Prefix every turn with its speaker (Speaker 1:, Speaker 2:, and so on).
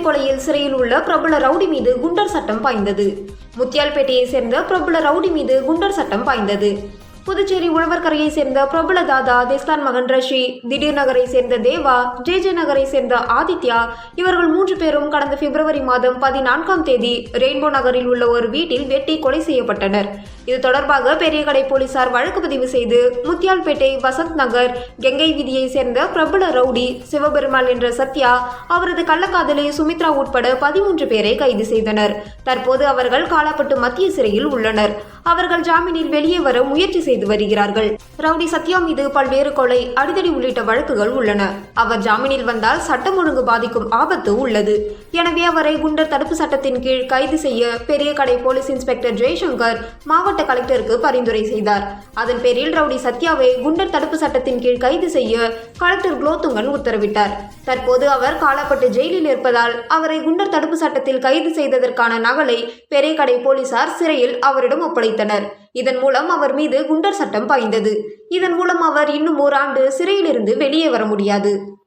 Speaker 1: கொலையில் சிறையில் உள்ள பிரபல ரவுடி மீது குண்டர் சட்டம் பாய்ந்தது. முத்தியால்பேட்டையை சேர்ந்த பிரபல ரவுடி மீது குண்டர் சட்டம் பாய்ந்தது. புதுச்சேரி உழவர்கரையை சேர்ந்த பிரபல தாதா தேஸ்தான் மகன் ரஷி. திடீர் நகரை சேர்ந்த தேவா ஜே ஜே நகரை சேர்ந்த ஆதித்யா. இவர்கள் மூன்று பேரும் கடந்த பிப்ரவரி மாதம் பதினான்காம் தேதி ரெயின்போ நகரில் உள்ள ஒரு வீட்டில் வெட்டி கொலை செய்யப்பட்டனர். இது தொடர்பாக பெரியகடை போலீசார் வழக்கு பதிவு செய்து முத்தியால்பேட்டை வசந்த் நகர் கெங்கை வீதியை சேர்ந்த பிரபல ரவுடி சிவபெருமாள் என்ற சத்யா அவரது கள்ளக்காதலி சுமித்ரா உட்பட பதிமூன்று பேரை கைது செய்தனர். தற்போது அவர்கள் காலாப்பட்டு மத்திய சிறையில் உள்ளனர். அவர்கள் ஜாமீனில் வெளியே வர முயற்சி செய்து வருகிறார்கள். ரவுடி சத்யா மீது பல்வேறு கொலை அடிதடி உள்ளிட்ட வழக்குகள் உள்ளன. அவர் ஜாமீனில் வந்தால் சட்டம் ஒழுங்கு பாதிக்கும் ஆபத்து உள்ளது. எனவே அவரை குண்டர் தடுப்பு சட்டத்தின் கீழ் கைது செய்ய பெரிய கடை போலீஸ் இன்ஸ்பெக்டர் ஜெய்சங்கர் மாவட்ட கலெக்டருக்கு பரிந்துரை செய்தார். அதன் பேரில் ரவுடி சத்யாவை குண்டர் தடுப்பு சட்டத்தின் கீழ் கைது செய்ய கலெக்டர் குலோத்துங்கன் உத்தரவிட்டார். தற்போது அவர் காலாப்பட்டு ஜெயிலில் இருப்பதால் அவரை குண்டர் தடுப்பு சட்டத்தில் கைது செய்ததற்கான நகலை பெரிய கடை போலீசார் சிறையில் அவரிடம் வைத்தனர். இதன் மூலம் அவர் மீது குண்டர் சட்டம் பாய்ந்தது. இதன் மூலம் அவர் இன்னும் ஓராண்டு சிறையிலிருந்து வெளியே வர முடியாது.